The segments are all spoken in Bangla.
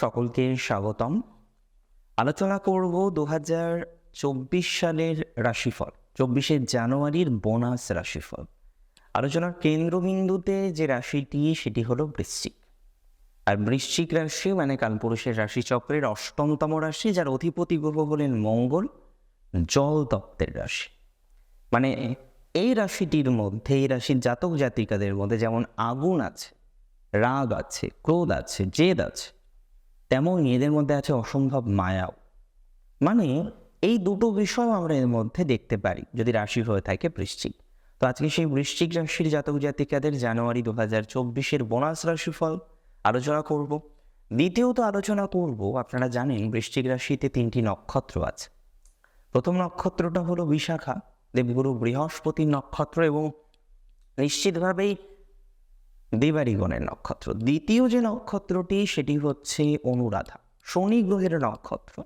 সকলকে স্বাগতম। আলোচনা করব দু চব্বিশ সালের রাশিফল, চব্বিশে জানুয়ারির বোনাস রাশিফল। আলোচনার কেন্দ্রবিন্দুতে যে রাশিটি, সেটি হলো বৃশ্চিক। আর বৃশ্চিক রাশি মানে কালপুরুষের রাশিচক্রের অষ্টমতম রাশি, যার অধিপতি গ্রহ হলেন মঙ্গল, জল তত্ত্বের রাশি। মানে এই রাশিটির মধ্যে, এই রাশির জাতক জাতিকাদের মধ্যে যেমন আগুন আছে, রাগ আছে, ক্রোধ আছে, জেদ আছে তেমন এদের মধ্যে আছে অসম্ভব মায়াও। মানে এই দুটো বিষয় আমরা এর মধ্যে দেখতে পারি, যদি রাশি হয়ে থাকে বৃশ্চিক। তো আজকে সেই বৃশ্চিক রাশির জাতক জাতিকাদের জানুয়ারি দু হাজার চব্বিশের বোনাস রাশিফল আলোচনা করব। দ্বিতীয়ত আলোচনা করব, আপনারা জানেন বৃশ্চিক রাশিতে তিনটি নক্ষত্র আছে। প্রথম নক্ষত্রটা হলো বিশাখা, দেবগুরু বৃহস্পতির নক্ষত্র এবং নিশ্চিতভাবেই দেবারিগণের নক্ষত্র। দ্বিতীয় যে নক্ষত্রটি, সেটি হচ্ছে অনুরাধা, শনি গ্রহের নক্ষত্র।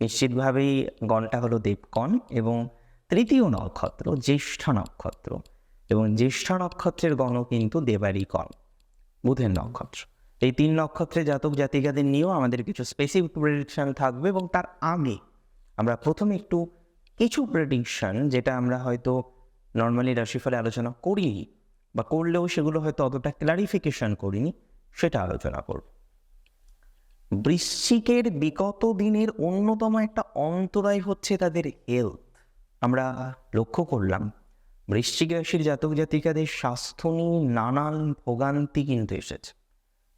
নিশ্চিতভাবেই গণটা হলো দেবগণ এবং তৃতীয় নক্ষত্র, জ্যেষ্ঠ নক্ষত্র। এবং জ্যেষ্ঠ নক্ষত্রের গণ কিন্তু দেবারিগণ বুধের নক্ষত্র। এই তিন নক্ষত্রে জাতক জাতিকাদের নিয়েও আমাদের কিছু স্পেসিফিক প্রেডিকশন থাকবে এবং তার আগে আমরা প্রথমে একটু কিছু প্রেডিকশন যেটা আমরা হয়তো নর্মালি রাশিফলে আলোচনা করিনি। বা করলেও সেগুলো হয়তো অতটা ক্লারিফিকেশন করিনি, সেটা আলোচনা করব। বৃশ্চিকের বিগত দিনের অন্যতম একটা অন্তরায় হচ্ছে তাদের হেলথ আমরা লক্ষ্য করলাম, বৃশ্চিক রাশির জাতক জাতিকাদের স্বাস্থ্য নিয়ে নানান ভোগান্তি কিন্তু এসেছে।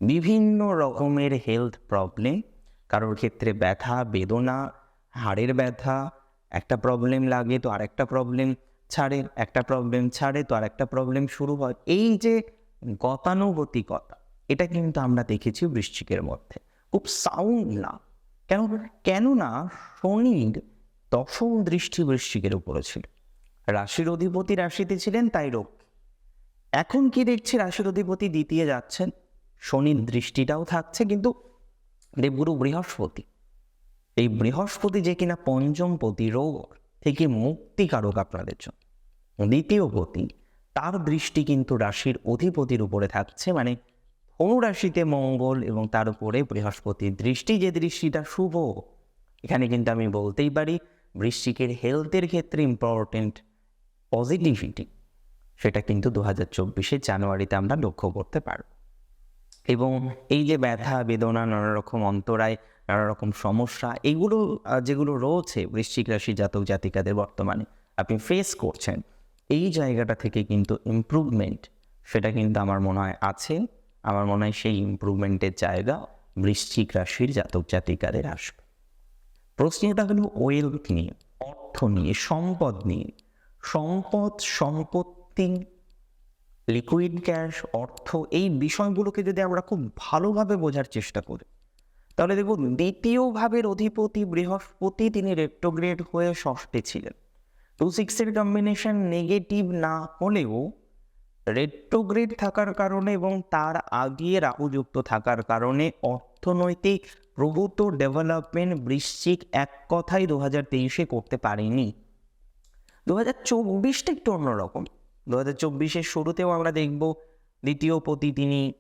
বিভিন্ন রকমের হেলথ প্রবলেম কারোর ক্ষেত্রে ব্যথা, বেদনা, হাড়ের ব্যথা, একটা প্রবলেম লাগে তো আরেকটা প্রবলেম ছাড়ে, একটা প্রবলেম ছাড়ে তো আর একটা প্রবলেম শুরু হয়। এই যে গতানুগতিকতা, এটা কিন্তু আমরা দেখেছি বৃশ্চিকের মধ্যে। খুব সাউন্ড না। কেন কেননা শনির দশম দৃষ্টি বৃশ্চিকের উপরে ছিল। রাশির অধিপতি রাশিতে ছিলেন, তাই রোগ এখন কি দেখছি, রাশির অধিপতি দ্বিতীয় যাচ্ছেন। শনির দৃষ্টিটাও থাকছে, কিন্তু দেবগুরু বৃহস্পতি। এই বৃহস্পতি যে কিনা পঞ্চমপতি রোগ থেকে মুক্তিকারক আপনাদের জন্য। দ্বিতীয় পতি, তার দৃষ্টি কিন্তু রাশির অধিপতির উপরে থাকছে মানে ধনু রাশিতে মঙ্গল এবং তার উপরে বৃহস্পতির দৃষ্টি, যে দৃষ্টিটা শুভ। এখানে কিন্তু আমি বলতেই পারি, বৃশ্চিকের হেলথের ক্ষেত্রে ইম্পর্টেন্ট পজিটিভিটি সেটা কিন্তু দু হাজার চব্বিশে জানুয়ারিতে আমরা লক্ষ্য করতে পারব। এবং এই যে ব্যথা, বেদনা নানা রকম অন্তরায় নানা রকম সমস্যা এইগুলো যেগুলো রয়েছে বৃশ্চিক রাশি জাতক জাতিকাদের বর্তমানে আপনি ফেস করছেন, এই জায়গাটা থেকে কিন্তু ইমপ্রুভমেন্ট সেটা কিন্তু আমার মনে হয় আছে। আমার মনে হয় সেই ইমপ্রুভমেন্টের জায়গা বৃশ্চিক রাশির জাতক জাতিকাদের আসবে। প্রশ্নটা হলো ওয়েলথ নিয়ে, অর্থ নিয়ে, সম্পদ নিয়ে, সম্পদ, সম্পত্তি লিকুইড ক্যাশ অর্থ, এই বিষয়গুলোকে যদি আমরা খুব ভালোভাবে বোঝার চেষ্টা করি, তাহলে দেখব দ্বিতীয় ভাবের অধিপতি বৃহস্পতি তিনি রেট্রোগ্রেড হয়ে ষষ্ঠে ছিলেন। টু সিক্সের কম্বিনেশন নেগেটিভ না হলেও রেট্রোগ্রেড থাকার কারণে এবং তার আগে রাহুযুক্ত থাকার কারণে অর্থনৈতিক প্রভূত ডেভেলপমেন্ট বৃশ্চিক এক কথাই দু হাজার তেইশে করতে পারেনি। দু হাজার চব্বিশটা একটু অন্যরকম। দু হাজার চব্বিশের শুরুতেও আমরা দেখব দ্বিতীয় পতি তিনি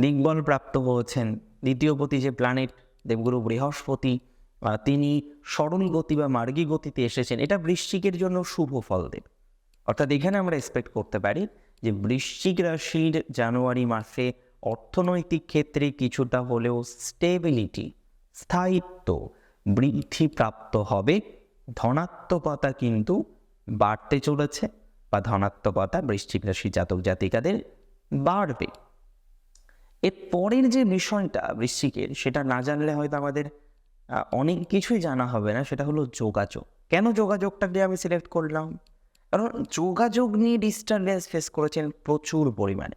দিগ্বল প্রাপ্ত হয়েছেন। দ্বিতীয় পতি যে প্ল্যানেট দেবগুরু বৃহস্পতি তিনি সরল গতি বা মার্গী গতিতে এসেছেন। এটা বৃশ্চিকের জন্য শুভ ফল দেবে। অর্থাৎ এখানে আমরা এক্সপেক্ট করতে পারি যে বৃশ্চিক রাশির জানুয়ারি মাসে অর্থনৈতিক ক্ষেত্রে কিছুটা হলেও স্টেবিলিটি স্থায়িত্ব বৃদ্ধি প্রাপ্ত হবে। ধনাত্মকতা কিন্তু বাড়তে চলেছে। বা ধনাত্মকতা বৃশ্চিক রাশি জাতক জাতিকাদের বাড়বে। এর পরের যে বিষয়টা বৃশ্চিকের, সেটা না জানলে হয়তো আমাদের অনেক কিছুই জানা হবে না, সেটা হলো যোগাযোগ। কেন যোগাযোগটাকে আমি সিলেক্ট করলাম? কারণ যোগাযোগ নিয়ে ডিস্টারবেন্স ফেস করেছেন প্রচুর পরিমাণে।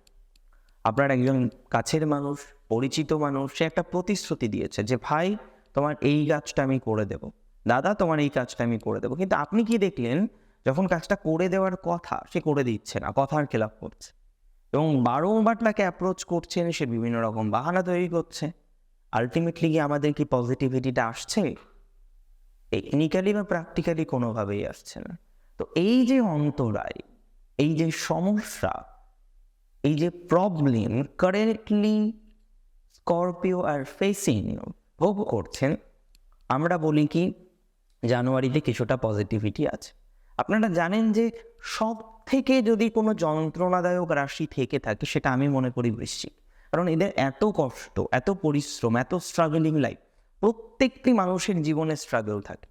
আপনার একজন কাছের মানুষ, পরিচিত মানুষ, সে একটা প্রতিশ্রুতি দিয়েছে যে, ভাই, তোমার এই কাজটা আমি করে দেব। দাদা, তোমার এই কাজটা আমি করে দেবো। কিন্তু আপনি কি দেখলেন? যখন কাজটা করে দেওয়ার কথা, সে করে দিচ্ছে না, কথার খেলাপ করছে। এবং বারংবার তাকে অ্যাপ্রোচ করছেন, সে বিভিন্ন রকম বাহানা তৈরি করছে। আলটিমেটলি কি আমাদের কি পজিটিভিটিটা আসছে? টেকনিক্যালি বা প্র্যাকটিক্যালি কোনোভাবেই আসছে না। তো এই যে অন্তরায়, এই যে সমস্যা, এই যে problem currently Scorpio are facing ভোগ করছেন, আমরা বলি কি, জানুয়ারিতে কিছুটা পজিটিভিটি আছে। আপনারা জানেন যে সব থেকে যদি কোনো যন্ত্রণাদায়ক রাশি থেকে থাকে, সেটা আমি মনে করি বৃশ্চিক। কারণ এদের এত কষ্ট, এত পরিশ্রম, এত স্ট্রাগলিং লাইফ প্রত্যেকটি মানুষের জীবনে স্ট্রাগল থাকে।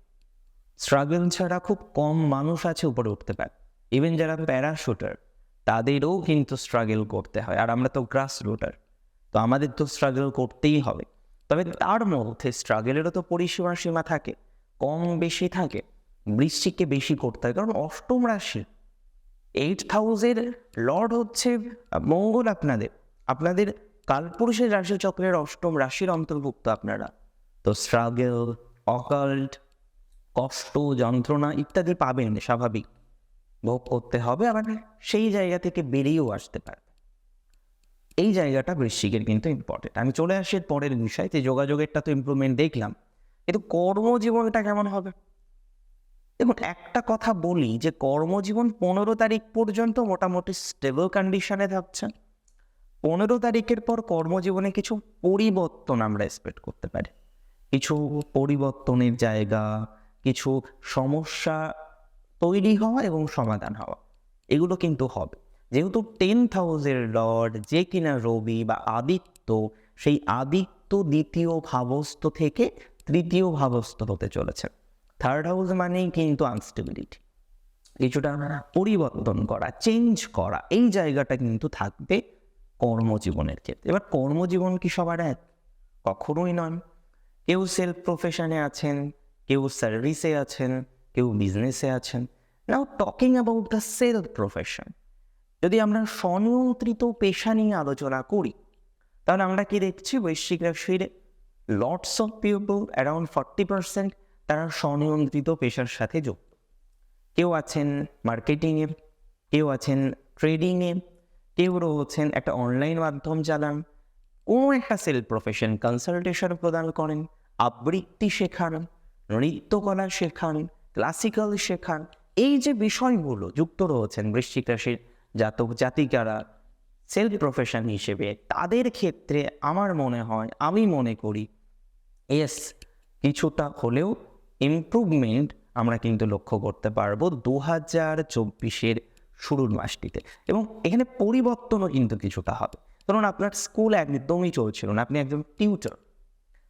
স্ট্রাগল ছাড়া খুব কম মানুষ আছে উপরে উঠতে পারে। ইভেন যারা প্যারাশুটার তাদেরও কিন্তু স্ট্রাগল করতে হয়। আর আমরা তো গ্রাস রুটার তো আমাদের তো স্ট্রাগল করতেই হবে। তবে তার মধ্যে স্ট্রাগলেরও তো পরিসীমা সীমা থাকে, কম বেশি থাকে। বৃশ্চিককে বেশি করতে হয়। কারণ অষ্টম রাশি এইট হাউসের লর্ড হচ্ছে মঙ্গল আপনাদের। আপনাদের কালপুরুষের রাশিচক্রের অষ্টম রাশির অন্তর্ভুক্ত আপনারা। তো স্ট্রাগল অকাল্ট কষ্ট, যন্ত্রণা ইত্যাদি পাবেন স্বাভাবিক। ভোগ করতে হবে, আবার সেই জায়গা থেকে বেরিয়েও আসতে পারে এই জায়গাটা বৃশ্চিকের কিন্তু ইম্পর্টেন্ট আমি চলে আসি পরের বিষয়, যে যোগাযোগেরটা তো ইমপ্রুভমেন্ট দেখলাম। কিন্তু কর্মজীবনটা কেমন হবে? দেখুন, একটা কথা বলি যে কর্মজীবন পনেরো তারিখ পর্যন্ত মোটামুটি স্টেবল কন্ডিশনে থাকছে। পনেরো তারিখের পর কর্মজীবনে কিছু পরিবর্তন আমরা এক্সপেক্ট করতে পারি। কিছু পরিবর্তনের জায়গা, কিছু সমস্যা তৈরি হওয়া এবং সমাধান হওয়া, এগুলো কিন্তু হবে। যেহেতু টেন হাউসের লর্ড যে কিনা রবি বা আদিত্য, সেই আদিত্য দ্বিতীয় ভাবস্থ থেকে তৃতীয় ভাবস্থ হতে চলেছে। থার্ড হাউস মানেই কিন্তু আনস্টেবিলিটি কিছুটা পরিবর্তন করা চেঞ্জ করা, এই জায়গাটা কিন্তু থাকবে কর্মজীবনের ক্ষেত্রে। এবার কর্মজীবন কি সবার এক? কখনোই নয়। কেউ সেলফ প্রফেশনে আছেন, কেউ সার্ভিসে আছেন, কেউ বিজনেসে আছেন। Now talking about the self profession যদি আমরা স্বনিয়ন্ত্রিত পেশা নিয়ে আলোচনা করি, তাহলে আমরা কি দেখছি? বৈশ্বিক রাশির lots of people around forty percent তারা স্বনিয়ন্ত্রিত পেশার সাথে যুক্ত। কেউ আছেন মার্কেটিংয়ে, কেউ আছেন ট্রেডিংয়ে, কেউ রয়েছেন একটা অনলাইন মাধ্যম চালান, কোনো একটা সেলফ প্রফেশন কনসালটেশন প্রদান করেন, আবৃত্তি শেখান নৃত্যকলা শেখান, ক্লাসিক্যাল শেখান। এই যে বিষয়গুলো যুক্ত রয়েছেন বৃশ্চিক রাশির জাতক জাতিকারা সেলফ প্রফেশন হিসেবে, তাদের ক্ষেত্রে আমার মনে হয়, আমি মনে করি এস কিছুটা হলেও ইমপ্রুভমেন্ট আমরা কিন্তু লক্ষ্য করতে পারব দু হাজার চব্বিশের শুরুর মাসটিতে। এবং এখানে পরিবর্তনও কিন্তু কিছুটা হবে। ধরুন আপনার স্কুল একদমই চলছিল না, আপনি একদম টিউটর।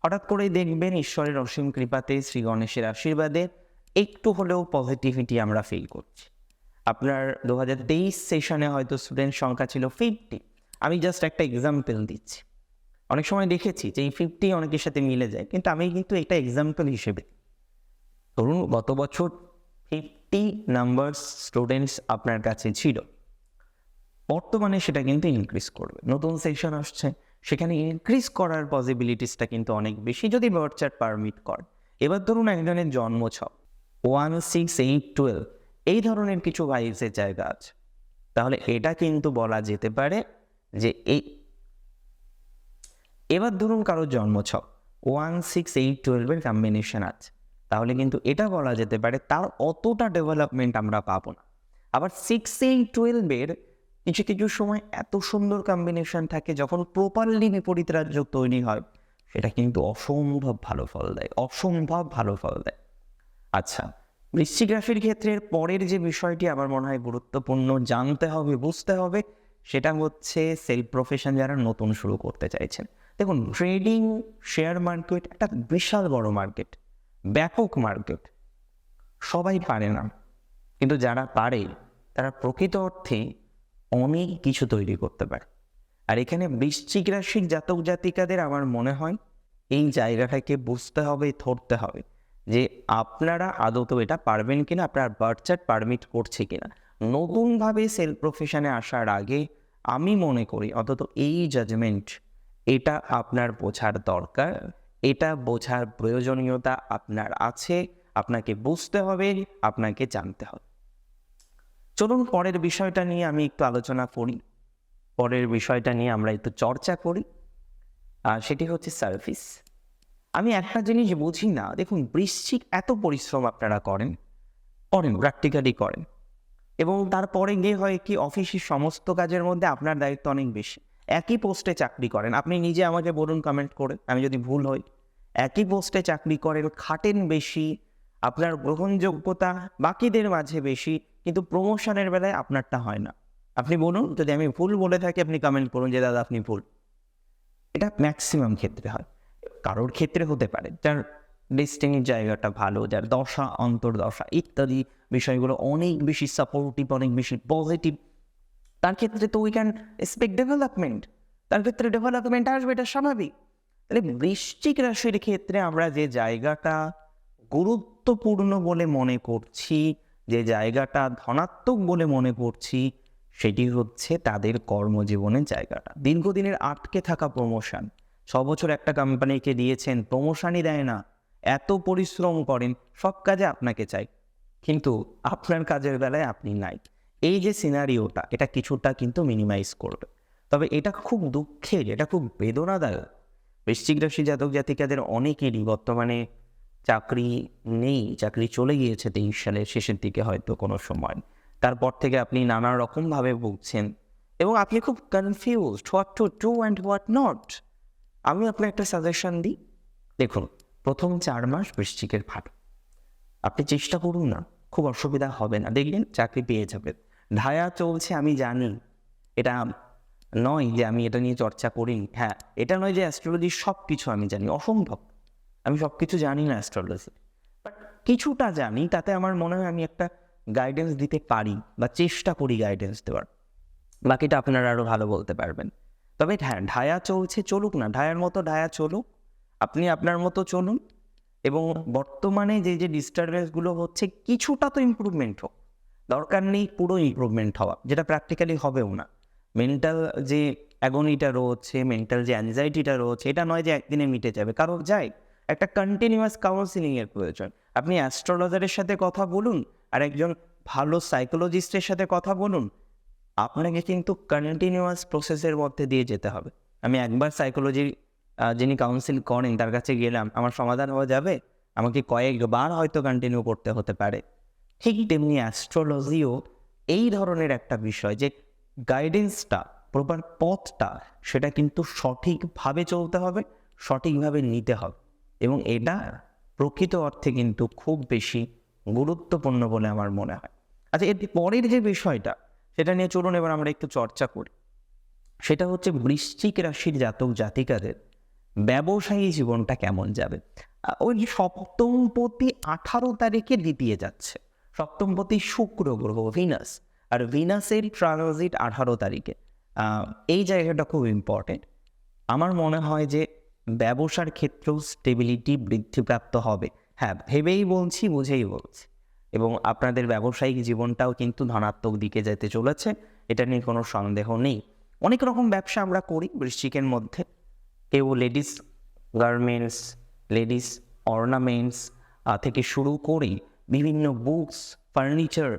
হঠাৎ করেই দেখবেন ঈশ্বরের অসীম কৃপাতে, শ্রী গণেশের আশীর্বাদে একটু হলেও পজিটিভিটি আমরা ফিল করছি। আপনার দু হাজার তেইশ সেশনে হয়তো স্টুডেন্ট সংখ্যা ছিল ফিফটি আমি জাস্ট একটা এক্সাম্পল দিচ্ছি। অনেক সময় দেখেছি যে এই ফিফটি অনেকের সাথে মিলে যায়, কিন্তু আমি কিন্তু এটা এক্সাম্পল হিসেবে ধরুন গত বছর ফিফটি নাম্বার স্টুডেন্টস আপনার কাছে ছিল। বর্তমানে সেটা কিন্তু ইনক্রিজ করবে। নতুন সেশন আসছে। সেখানে ইনক্রিজ করার পসিবিলিটিসটা কিন্তু অনেক বেশি যদি চার্ট পারমিট করে এবার ধরুন একজনের জন্ম ছক ওয়ান সিক্স এইট টুয়েলভ এই ধরনের কিছু ভাইবসের জায়গা আছে। তাহলে এটা কিন্তু বলা যেতে পারে যে এই এবার ধরুন কারোর জন্ম ছক ওয়ান সিক্স এইট টুয়েলভের কম্বিনেশন আছে। তাহলে কিন্তু এটা বলা যেতে পারে তার অতটা ডেভেলপমেন্ট আমরা পাবো না। আবার সিক্স এইট টুয়েলভের কিছু কিছু সময় এত সুন্দর কম্বিনেশন থাকে যখন প্রপারলি বিপরীত রাজ্য তৈরি হয়, সেটা কিন্তু অসম্ভব ভালো ফল দেয়, অসম্ভব ভালো ফল দেয়। আচ্ছা বৃশ্চিক রাশির ক্ষেত্রে পরের যে বিষয়টি আমার মনে হয় গুরুত্বপূর্ণ জানতে হবে, বুঝতে হবে, সেটা হচ্ছে সেলফ প্রফেশন যারা নতুন শুরু করতে চাইছেন। দেখুন ট্রেডিং শেয়ার মার্কেট একটা বিশাল বড় মার্কেট ব্যাপক মার্কেট সবাই পারে না। কিন্তু যারা পারে, তারা প্রকৃত অর্থে অনেক কিছু তৈরি করতে পারে। আর এখানে বৃশ্চিক রাশির জাতক জাতিকাদের আমার মনে হয়, এই জায়গাটাকে বুঝতে হবে, ধরতে হবে যে আপনারা আদৌ এটা পারবেন কিনা, আপনার বার্চার পারমিট করছে কিনা। নতুনভাবে সেলফ প্রফেশনে আসার আগে আমি মনে করি অন্তত এই জাজমেন্ট এটা আপনার বোঝার দরকার। এটা বোঝার প্রয়োজনীয়তা আপনার আছে, আপনাকে বুঝতে হবে, আপনাকে জানতে হবে। চলুন পরের বিষয়টা নিয়ে আমি একটু আলোচনা করি। পরের বিষয়টা নিয়ে আমরা একটু চর্চা করি, আর সেটি হচ্ছে সার্ভিস আমি একটা জিনিস বুঝি না, দেখুন বৃশ্চিক এত পরিশ্রম আপনারা করেন করেন প্র্যাকটিক্যালি করেন। এবং তারপরে গিয়ে হয় কি অফিসের সমস্ত কাজের মধ্যে আপনার দায়িত্ব অনেক বেশি। একই পোস্টে চাকরি করেন। আপনি নিজে আমাকে বলুন কমেন্ট করে, আমি যদি ভুল হই। একই পোস্টে চাকরি করেন, খাটেন বেশি, আপনার গ্রহণযোগ্যতা বাকিদের মাঝে বেশি, কিন্তু প্রমোশনের বেলায় আপনারটা হয় না। আপনি বলুন, যদি আমি ভুল বলে থাকি, আপনি কমেন্ট করুন যে, দাদা, আপনি ভুল। এটা ম্যাক্সিমাম ক্ষেত্রে হয়। কারোর ক্ষেত্রে হতে পারে, যার ডেস্টিনির জায়গাটা ভালো, যার দশা, অন্তর্দশা ইত্যাদি বিষয়গুলো অনেক বেশি সাপোর্টিভ অনেক বেশি পজিটিভ তার ক্ষেত্রে তো উই ক্যান এক্সপেক্ট ডেভেলপমেন্ট তার ক্ষেত্রে ডেভেলপমেন্ট আসবে, এটা স্বাভাবিক। তাহলে বৃশ্চিক রাশির ক্ষেত্রে আমরা যে জায়গাটা গুরুত্বপূর্ণ বলে মনে করছি, যে জায়গাটা ধনাত্মক বলে মনে করছি, সেটি হচ্ছে তাদের কর্মজীবনের জায়গাটা। দীর্ঘদিনের আটকে থাকা প্রমোশন ছ বছর একটা কোম্পানিকে দিয়েছেন প্রমোশনই দেয় না। এত পরিশ্রম করেন, সব কাজে আপনাকে চাই। কিন্তু আপনার কাজের বেলায় আপনি নাই। এই যে সিনারিওটা এটা কিছুটা কিন্তু মিনিমাইজ করবে। তবে এটা খুব দুঃখের, এটা খুব বেদনাদায়ক। বৃশ্চিক রাশি জাতক জাতিকাদের অনেকেরই বর্তমানে চাকরি নেই, চাকরি চলে গিয়েছে তেইশ সালের শেষের দিকে হয়তো কোনো সময়। তারপর থেকে আপনি নানা রকমভাবে ভুগছেন এবং আপনি খুব confused what to do and what not আমি আপনাকে একটা সাজেশন দিই। দেখুন, প্রথম চার মাস বৃশ্চিকের ভালো। আপনি চেষ্টা করুন না, খুব অসুবিধা হবে না। দেখবেন চাকরি পেয়ে যাবেন। ঢায়া চলছে, আমি জানি। এটা নয় যে আমি এটা নিয়ে চর্চা করি হ্যাঁ এটা নয় যে অ্যাস্ট্রোলজি সব কিছু আমি জানি, অসম্ভব। আমি সব কিছু জানি না অ্যাস্ট্রোলজি বাট কিছুটা জানি, তাতে আমার মনে হয় আমি একটা গাইডেন্স দিতে পারি বা চেষ্টা করি গাইডেন্স দেওয়ার। বাকিটা আপনারা আরও ভালো বলতে পারবেন। তবে হ্যাঁ ঢায়া চলছে, চলুক না ঢায়ার মতো ঢায়া চলুক। আপনি আপনার মতো চলুন। এবং বর্তমানে যে যে ডিস্টারবেন্সগুলো হচ্ছে, কিছুটা তো ইমপ্রুভমেন্ট হোক। দরকার নেই পুরো ইমপ্রুভমেন্ট হওয়া, যেটা প্র্যাকটিক্যালি হবেও না। মেন্টাল যে অ্যাগনিটা রয়েছে মেন্টাল যে অ্যাংজাইটিটা রয়েছে, এটা নয় যে একদিনে মিটে যাবে। কারও যায়, একটা কন্টিনিউয়াস কাউন্সিলিংয়ের প্রয়োজন। আপনি অ্যাস্ট্রোলজারের সাথে কথা বলুন, আর একজন ভালো সাইকোলজিস্টের সাথে কথা বলুন, আপনাকে কিন্তু কন্টিনিউয়াস প্রসেসের মধ্যে দিয়ে যেতে হবে। আমি একবার সাইকোলজির যিনি কাউন্সিল করেন, তার কাছে গেলাম, আমার সমাধান হওয়া যাবে। আমাকে কয়েকবার হয়তো কন্টিনিউ করতে হতে পারে। ঠিক তেমনি অ্যাস্ট্রোলজিও এই ধরনের একটা বিষয় যে গাইডেন্সটা প্রপার পথটা, সেটা কিন্তু সঠিকভাবে চলতে হবে, সঠিকভাবে নিতে হবে। এবং এটা প্রকৃত অর্থে কিন্তু খুব বেশি গুরুত্বপূর্ণ বলে আমার মনে হয়। আচ্ছা এর পরের যে বিষয়টা, সেটা নিয়ে চলুন এবার আমরা একটু চর্চা করি। সেটা হচ্ছে বৃশ্চিক রাশির জাতক জাতিকাদের ব্যবসায়ী জীবনটা কেমন যাবে? ওই সপ্তমপতি আঠারো তারিখে দ্বিতীয় যাচ্ছে। সপ্তমপতি শুক্র গ্রহ ভিনাস আর ভিনাসের ট্রানজিট আঠারো তারিখে। এই জায়গাটা খুব ইম্পর্টেন্ট আমার মনে হয় যে ব্যবসার ক্ষেত্রেও স্টেবিলিটি বৃদ্ধিপ্রাপ্ত হবে। হ্যাঁ ভেবেই বলছি, বুঝেই বলছি। এবং আপনাদের ব্যবসায়িক জীবনটাও কিন্তু ধনাত্মক দিকে যেতে চলেছে। এটা নিয়ে কোনো সন্দেহ নেই। অনেক রকম ব্যবসা আমরা করি বৃশ্চিকের মধ্যে। কেউ লেডিস গার্মেন্টস লেডিস অর্নামেন্টস থেকে শুরু করে বিভিন্ন বুকস ফার্নিচার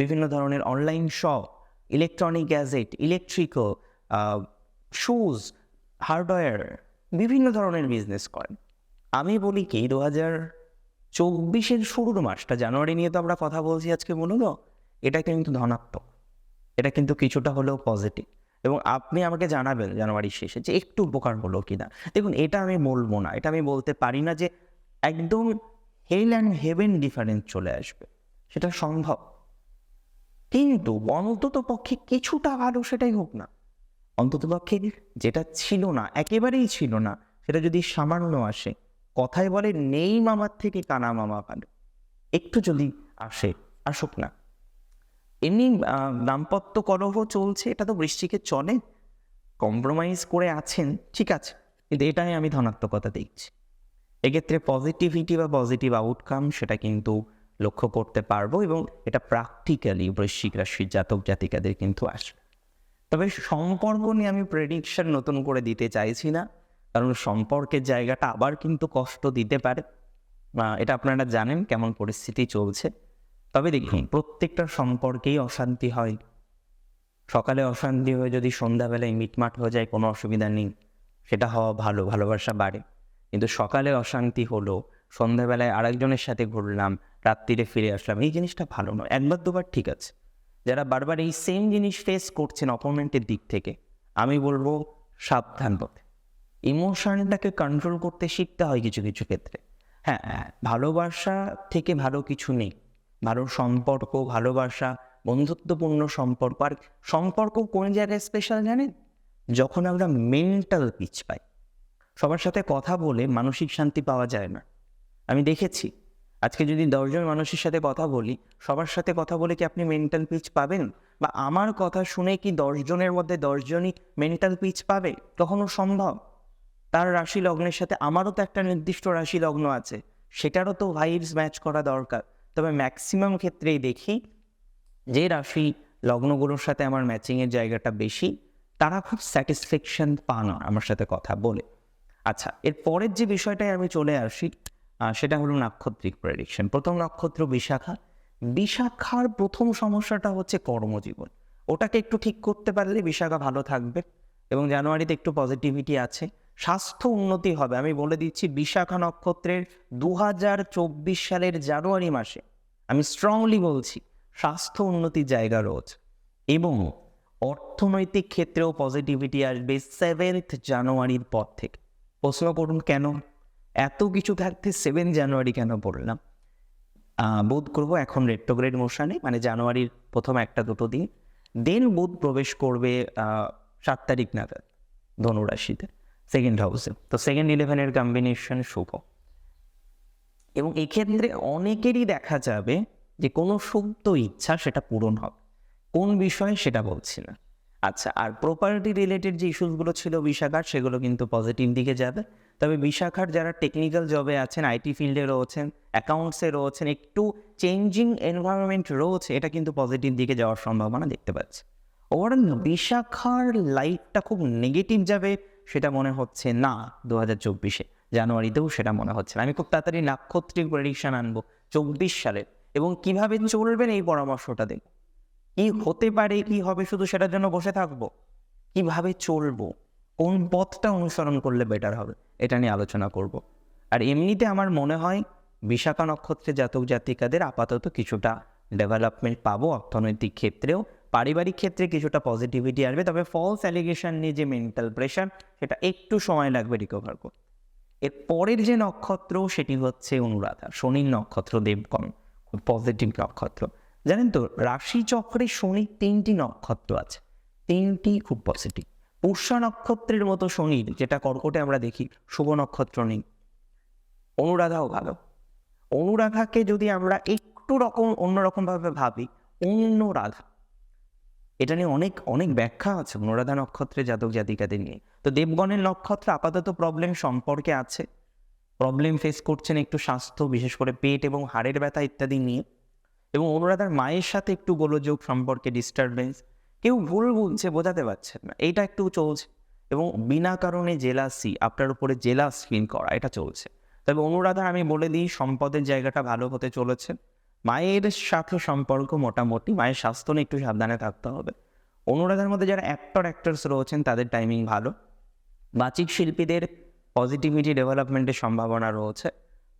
বিভিন্ন ধরনের online shop electronic gadget electrical shoes hardware বিভিন্ন ধরনের বিজনেস করেন। আমি বলি কি দু হাজার চব্বিশের শুরুর মাসটা, জানুয়ারি নিয়ে তো আমরা কথা বলছি আজকে বলুন, এটা কিন্তু ধনাত্মক। এটা কিন্তু কিছুটা হলেও পজিটিভ এবং আপনি আমাকে জানাবেন জানুয়ারির শেষে যে একটু উপকার হলো কিনা। দেখুন, এটা আমি বলব না। এটা আমি বলতে পারি না যে একদম হেল অ্যান্ড হেভেন ডিফারেন্স চলে আসবে। সেটা সম্ভব। কিন্তু অন্তত পক্ষে কিছুটা ভালো সেটাই হোক না। অন্তত পক্ষে যেটা ছিল না, একেবারেই ছিল না, সেটা যদি সামান্য আসে, কথায় বলে, নেই মামার থেকে কানা মামা ভালো একটু যদি আসে, আসুক না। এমনি দাম্পত্য কলহ চলছে, এটা তো বৃষ্টিকে চলে। কম্প্রোমাইজ করে আছেন, ঠিক আছে। কিন্তু এটাই আমি ধনাত্মকতা দেখছি। এক্ষেত্রে পজিটিভিটি বা পজিটিভ আউটকাম সেটা কিন্তু লক্ষ্য করতে পারব এবং এটা প্র্যাকটিক্যালি বৃশ্চিক রাশির জাতক জাতিকাদের কিন্তু আসবে। তবে সম্পর্ক নিয়ে আমি প্রেডিকশন নতুন করে দিতে চাইছি না, কারণ সম্পর্কের জায়গাটা আবার কিন্তু কষ্ট দিতে পারে। এটা আপনারা জানেন কেমন পরিস্থিতি চলছে। তবে দেখুন, প্রত্যেকটা সম্পর্কেই অশান্তি হয়। সকালে অশান্তি হয়ে যদি সন্ধ্যাবেলায় মিটমাট হয়ে যায়, কোনো অসুবিধা নেই। সেটা হওয়া ভালো, ভালোবাসা বাড়ে। কিন্তু সকালে অশান্তি হলো সন্ধ্যাবেলায় আরেকজনের সাথে ঘুরলাম রাত্রিরে ফিরে আসলাম। এই জিনিসটা ভালো নয় একবার দুবার ঠিক আছে। যারা বারবার এই সেম জিনিস ফেস করছেন অপোনেন্টের দিক থেকে আমি বলব সাবধান হতে ইমোশনটাকে কন্ট্রোল করতে শিখতে হয় কিছু কিছু ক্ষেত্রে। হ্যাঁ হ্যাঁ, ভালোবাসা থেকে ভালো কিছু নেই। ভালো সম্পর্ক ভালোবাসা বন্ধুত্বপূর্ণ সম্পর্ক আর সম্পর্ক কোন জায়গায় স্পেশাল জানেন? যখন আমরা মেন্টাল পিচ পাই। সবার সাথে কথা বলে মানসিক শান্তি পাওয়া যায় না। আমি দেখেছি, আজকে যদি দশজন মানুষের সাথে কথা বলি, সবার সাথে কথা বলে কি আপনি মেন্টাল পিচ পাবেন? বা আমার কথা শুনে কি দশজনের মধ্যে দশজনই মেন্টাল পিচ পাবে? কখনো সম্ভব? তার রাশি লগ্নের সাথে আমারও তো একটা নির্দিষ্ট রাশি লগ্ন আছে, সেটারও তো ভাইবস ম্যাচ করা দরকার। তবে ম্যাক্সিমাম ক্ষেত্রেই দেখি, যে রাশি লগ্নগুলোর সাথে আমার ম্যাচিংয়ের জায়গাটা বেশি, তারা খুব স্যাটিসফ্যাকশন পান আমার সাথে কথা বলে। আচ্ছা এর পরের যে বিষয়টায় আমি চলে আসি সেটা হলো নাক্ষত্রিক প্রেডিকশন প্রথম নক্ষত্র বিশাখা। বিশাখার প্রথম সমস্যাটা হচ্ছে কর্মজীবন। ওটাকে একটু ঠিক করতে পারলে বিশাখা ভালো থাকবে এবং জানুয়ারিতে একটু পজিটিভিটি আছে। স্বাস্থ্য উন্নতি হবে। আমি বলে দিচ্ছি, বিশাখা নক্ষত্রের দু সালের জানুয়ারি মাসে আমি স্ট্রংলি বলছি, স্বাস্থ্য উন্নতির জায়গা রয়েছে এবং অর্থনৈতিক ক্ষেত্রেও পজিটিভিটি আসবে সেভেন্থ জানুয়ারির পর থেকে। প্রশ্ন করুন কেন? এত কিছু থাকতে সেভেন জানুয়ারি কেন পড়লাম? বুধ গ্রহ এখন রেট্রোগ্রেড মোশনে মানে জানুয়ারির প্রথম একটা দুটো দিন। দেন বুধ প্রবেশ করবে সাত তারিখ নাগাদ ধনুরাশিতে সেকেন্ড হাউসে তো সেকেন্ড ইলেভেনের কম্বিনেশন শুভ। এবং এক্ষেত্রে অনেকেরই দেখা যাবে যে কোনো সুপ্ত ইচ্ছা, সেটা পূরণ হবে। কোন বিষয়ে সেটা বলছি না। আচ্ছা আর প্রপার্টি রিলেটেড যে ইস্যুসগুলো ছিল বিশাখার, সেগুলো কিন্তু পজিটিভ দিকে যাবে। তবে বিশাখার যারা টেকনিক্যাল জবে আছেন আইটি ফিল্ডে রয়েছেন অ্যাকাউন্টসে রয়েছেন, একটু চেঞ্জিং এনভায়রনমেন্ট রয়েছে, এটা কিন্তু পজিটিভ দিকে যাওয়ার সম্ভাবনা দেখতে পাচ্ছি। ওভারঅল বিশাখার লাইফটা খুব নেগেটিভ যাবে, সেটা মনে হচ্ছে না দু হাজার চব্বিশে। জানুয়ারিতেও সেটা মনে হচ্ছে না। আমি খুব তাড়াতাড়ি নাক্ষত্রিক প্রেডিকশন আনব, চব্বিশ সালের। এবং কীভাবে চলবেন এই পরামর্শটা দেব কি হতে পারে, কি হবে, শুধু সেটার জন্য বসে থাকব? কীভাবে চলবো? কোন পথটা অনুসরণ করলে বেটার হবে? এটা নিয়ে আলোচনা করব। আর এমনিতে আমার মনে হয়, বিশাখা নক্ষত্রে জাতক জাতিকাদের আপাতত কিছুটা ডেভেলপমেন্ট পাবো অর্থনৈতিক ক্ষেত্রেও। পারিবারিক ক্ষেত্রে কিছুটা পজিটিভিটি আসবে, তবে ফলস অ্যালিগেশন নিয়ে যে মেন্টাল প্রেশার সেটা একটু সময় লাগবে রিকভার করতে। এর পরের যে নক্ষত্র, সেটি হচ্ছে অনুরাধা, শনির নক্ষত্র, দেবগণ পজিটিভ নক্ষত্র। জানেন তো, রাশি চক্রে শনির তিনটি নক্ষত্র আছে। তিনটি খুব পজিটিভ পুষ্যা নক্ষত্রের মতো শনির, যেটা কর্কটে আমরা দেখি, শুভ নক্ষত্র নেই। অনুরাধাও ভালো। অনুরাধাকে যদি আমরা একটু রকম অন্যরকমভাবে ভাবি অন্য রাধা এটা নিয়ে অনেক অনেক ব্যাখ্যা আছে অনুরাধা নক্ষত্রে জাতক জাতিকাদের নিয়ে। তো দেবগণের নক্ষত্র আপাতত প্রবলেম সম্পর্কে আছে। প্রবলেম ফেস করছেন একটু স্বাস্থ্য, বিশেষ করে পেট এবং হাড়ের ব্যথা ইত্যাদি নিয়ে। এবং অনুরাধার মায়ের সাথে একটু গোলযোগ সম্পর্কে ডিস্টারবেন্স কেউ ভুল বলছে বোঝাতে পারছেন না এইটা একটু চলছে। এবং বিনা কারণে জেলাসি আপনার উপরে জেলাস ফিল করা, এটা চলছে। তবে অনুরাধার আমি বলে দিই, সম্পদের জায়গাটা ভালো হতে চলেছে। মায়ের সাথে সম্পর্ক মোটামুটি, মায়ের স্বাস্থ্য নিয়ে একটু সাবধানে থাকতে হবে। অনুরাধার মধ্যে যারা অ্যাক্টর অ্যাক্টরস রয়েছেন, তাদের টাইমিং ভালো। বাচিক শিল্পীদের পজিটিভিটি ডেভেলপমেন্টের সম্ভাবনা রয়েছে।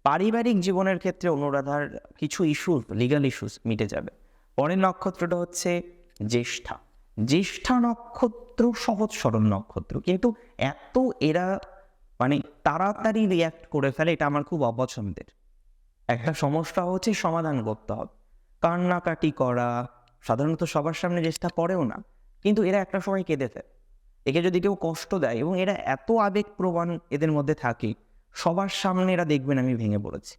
পারিবারিক জীবনের ক্ষেত্রে অনুরাধার কিছু ইস্যুস লিগাল ইস্যুস মিটে যাবে। পরের নক্ষত্রটা হচ্ছে জ্যেষ্ঠা। জ্যেষ্ঠা নক্ষত্র সহজ সরল নক্ষত্র। কিন্তু এত এরা মানে তাড়াতাড়ি রিয়াক্ট করে ফেলে, এটা আমার খুব অপছন্দের। একটা সমস্যা হচ্ছে সমাধান করতে হবে। কান্নাকাটি করা, সাধারণত সবার সামনে চেষ্টা করেও না, কিন্তু এরা একটা সময় কেঁদে ফেলে। একে যদি কেউ কষ্ট দেয় এবং এরা এত আবেগপ্রবণ এদের মধ্যে থাকে সবার সামনে এরা দেখবেন আমি ভেঙে পড়েছি।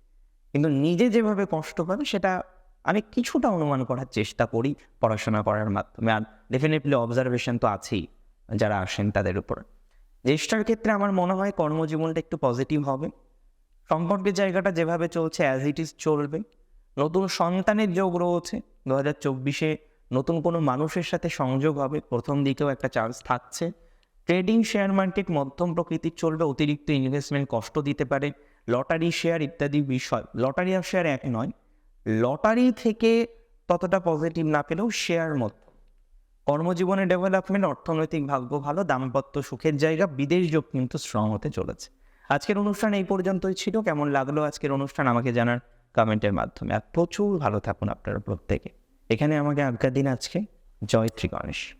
কিন্তু নিজে যেভাবে কষ্ট পাবে সেটা আমি কিছুটা অনুমান করার চেষ্টা করি পড়াশোনা করার মাধ্যমে। আর ডেফিনেটলি অবজারভেশন তো আছেই যারা আসেন তাদের উপর। জ্যেষ্ঠার ক্ষেত্রে আমার মনে হয় কর্মজীবনটা একটু পজিটিভ হবে। সম্পর্কের জায়গাটা যেভাবে চলছে অ্যাজ ইট ইজ চলবে। নতুন সন্তানের যোগ রয়েছে। দু হাজার চব্বিশে নতুন কোনো মানুষের সাথে সংযোগ হবে। প্রথম দিকেও একটা চান্স থাকছে। ট্রেডিং শেয়ার মার্কেট মধ্যম প্রকৃতির চলবে, অতিরিক্ত ইনভেস্টমেন্ট কষ্ট দিতে পারে, লটারি শেয়ার ইত্যাদি বিষয়। লটারি আর শেয়ার এক নয়, লটারি থেকে ততটা পজিটিভ না পেলেও শেয়ার মধ্যম কর্মজীবনে ডেভেলপমেন্ট অর্থনৈতিক ভাগ্য ভালো, দাম্পত্য সুখের জায়গা, বিদেশ যোগ কিন্তু স্ট্রং হতে চলেছে। আজকের অনুষ্ঠান এই পর্যন্তই ছিল। কেমন লাগল আজকের অনুষ্ঠান আমাকে জানার কমেন্টের মাধ্যমে। আর প্রচুর ভালো থাকুন আপনারা প্রত্যেকে। এখানে আমাকে আজ্ঞা দিন আজকে। জয় শ্রী গণেশ।